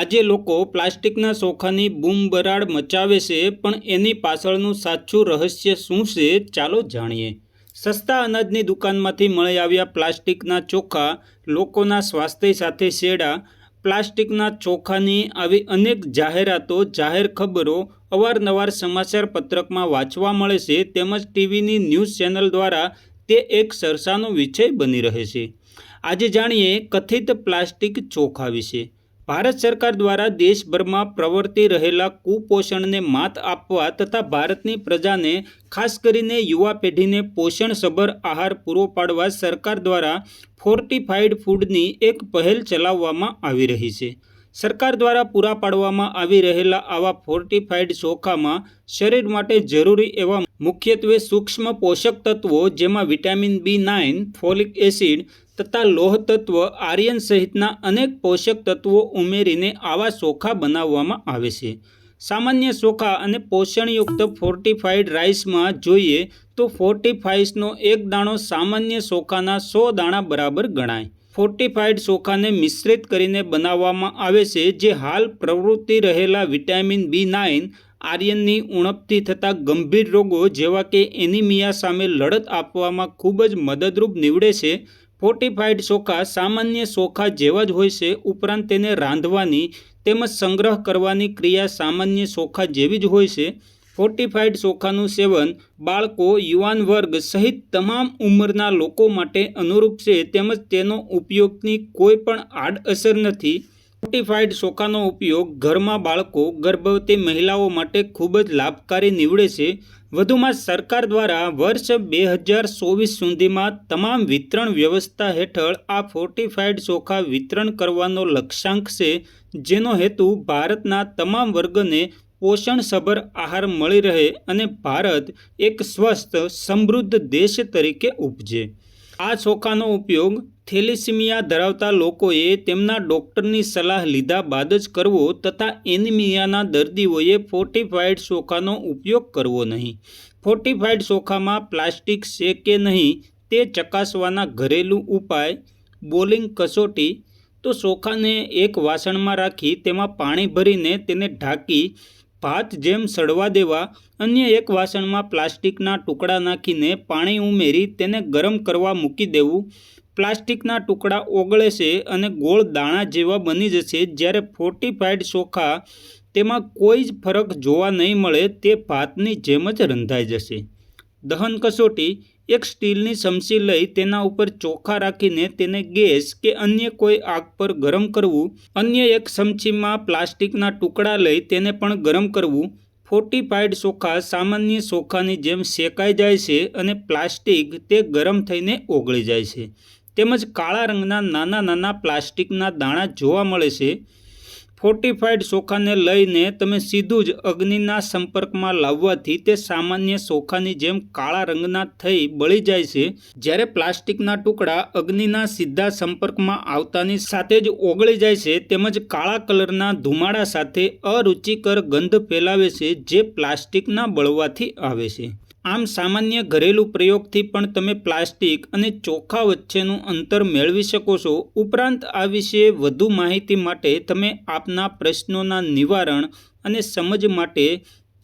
આજે લોકો પ્લાસ્ટિકના ચોખાની બૂમબરાડ મચાવે છે, પણ એની પાછળનું સાચું રહસ્ય શું છે, ચાલો જાણીએ. સસ્તા અનાજની દુકાનમાંથી મળી આવ્યા પ્લાસ્ટિકના ચોખા, લોકોના સ્વાસ્થ્ય સાથે શેડા, પ્લાસ્ટિકના ચોખાની આવી અનેક જાહેરાતો, જાહેર ખબરો અવારનવાર સમાચાર પત્રકમાં વાંચવા મળે છે, તેમજ ટીવીની ન્યૂઝ ચેનલ દ્વારા તે એક ચર્ચાનો વિષય બની રહે છે. આજે જાણીએ કથિત પ્લાસ્ટિક ચોખા વિશે. ભારત સરકાર દ્વારા દેશભરમાં પ્રવર્તી રહેલા કુપોષણને માત આપવા તથા ભારતની પ્રજાને ખાસ કરીને યુવા પેઢીને પોષણસભર આહાર પૂરો પાડવા સરકાર દ્વારા ફોર્ટિફાઈડ ફૂડની એક પહેલ ચલાવવામાં આવી રહી છે. સરકાર દ્વારા પૂરા પાડવામાં આવી રહેલા આવા ફોર્ટિફાઈડ ચોખામાં શરીર માટે જરૂરી એવા મુખ્યત્વે સૂક્ષ્મ પોષક તત્વો જેમાં vitamin B nine, folic acid તથા લોહ તત્વ આર્યન સહિતના અનેક પોષક તત્વો ઉમેરીને આવા ચોખા બનાવવામાં આવે છે. સામાન્ય ચોખા અને પોષણયુક્ત ફોર્ટિફાઈડ રાઈસમાં જોઈએ તો ફોર્ટિફાઈસનો એક દાણો સામાન્ય ચોખાના સો દાણા બરાબર ગણાય. ફોર્ટિફાઈડ ચોખાને મિશ્રિત કરીને બનાવવામાં આવે છે, જે હાલ પ્રવૃત્તિ રહેલા વિટામિન બી નાઇન આર્યનની ઉણપથી થતા ગંભીર રોગો જેવા કે એનિમિયા સામે લડત આપવામાં ખૂબ જ મદદરૂપ નીવડે છે. ફોર્ટિફાઈડ ચોખા સામાન્ય ચોખા જેવા જ હોય છે. ઉપરાંત તેને રાંધવાની તેમજ સંગ્રહ કરવાની ક્રિયા સામાન્ય ચોખા જેવી જ હોય છે. ફોર્ટિફાઈડ ચોખાનું સેવન બાળકો, યુવાન વર્ગ સહિત તમામ ઉંમરના લોકો માટે અનુરૂપ છે. તેમજ તેનો ઉપયોગની કોઈ પણ આડઅસર નથી. ફોર્ટિફાઈડ ચોખાનો ઉપયોગ ઘરમાં બાળકો, ગર્ભવતી મહિલાઓ માટે ખૂબ જ લાભકારી નીવડે છે. વધુમાં સરકાર દ્વારા વર્ષ બે હજાર ચોવીસ સુધીમાં તમામ વિતરણ વ્યવસ્થા હેઠળ આ ફોર્ટિફાઈડ ચોખા વિતરણ કરવાનો લક્ષ્યાંક છે, જેનો હેતુ ભારતના તમામ વર્ગને પોષણસભર આહાર મળી રહે અને ભારત એક સ્વસ્થ, સમૃદ્ધ દેશ તરીકે ઉપજે. આ ચોખાનો ઉપયોગ થેલિસિમિયા ધરાવતા લોકોએ તેમના ડૉક્ટરની સલાહ લીધા બાદ જ કરવો તથા એનિમિયાના દર્દીઓએ ફોર્ટિફાઈડ ચોખાનો ઉપયોગ કરવો નહીં. ફોર્ટિફાઈડ ચોખામાં પ્લાસ્ટિક છે કે નહીં તે ચકાસવાના ઘરેલું ઉપાય, બોલિંગ કસોટી, તો ચોખાને એક વાસણમાં રાખી તેમાં પાણી ભરીને તેને ઢાંકી ભાત જેમ સડવા દેવા, અન્ય એક વાસણમાં પ્લાસ્ટિકના ટુકડા નાખીને પાણી ઉમેરી તેને ગરમ કરવા મૂકી દેવું. પ્લાસ્ટિકના ટુકડા ઓગળે છે અને ગોળ દાણા જેવા બની જશે જ્યારે ફોર્ટિફાઈડ ચોખા તેમાં કોઈ જ ફરક જોવા નહીં મળે તે ભાતની જેમ જ રંધાઈ જશે. દહન કસોટી એક સ્ટીલની ચમચી લઈ તેના ઉપર ચોખા રાખીને તેને ગેસ કે અન્ય કોઈ આગ પર ગરમ કરવું, અન્ય એક ચમચીમાં પ્લાસ્ટિકના ટુકડા લઈ તેને પણ ગરમ કરવું. ફોર્ટિફાઈડ ચોખા સામાન્ય ચોખાની જેમ શેકાઈ જાય છે અને પ્લાસ્ટિક તે ગરમ થઈને ઓગળી જાય છે. તેમજ કાળા રંગના નાના નાના પ્લાસ્ટિકના દાણા જોવા મળે છે. ફોર્ટિફાઈડ ચોખાને લઈને તમે સીધું જ અગ્નિના સંપર્કમાં લાવવાથી તે સામાન્ય ચોખાની જેમ કાળા રંગના થઈ બળી જાય છે. જ્યારે પ્લાસ્ટિકના ટુકડા અગ્નિના સીધા સંપર્કમાં આવતાની સાથે જ ઓગળી જાય છે, તેમજ કાળા કલરના ધુમાડા સાથે અરુચિકર ગંધ ફેલાવે છે જે પ્લાસ્ટિકના બળવાથી આવે છે. આમ સામાન્ય ઘરેલું પ્રયોગથી પણ તમે પ્લાસ્ટિક અને ચોખા વચ્ચેનું અંતર મેળવી શકો છો. ઉપરાંત આ વિશે વધુ માહિતી માટે તમે આપના પ્રશ્નોના નિવારણ અને સમજ માટે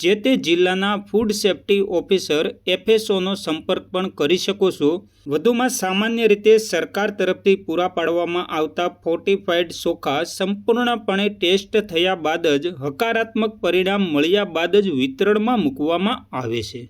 જે તે જિલ્લાના ફૂડ સેફ્ટી ઓફિસર એફએસઓનો સંપર્ક પણ કરી શકો છો. વધુમાં સામાન્ય રીતે સરકાર તરફથી પૂરા પાડવામાં આવતા ફોર્ટિફાઈડ ચોખા સંપૂર્ણપણે ટેસ્ટ થયા બાદ જ હકારાત્મક પરિણામ મળ્યા બાદ જ વિતરણમાં મૂકવામાં આવે છે.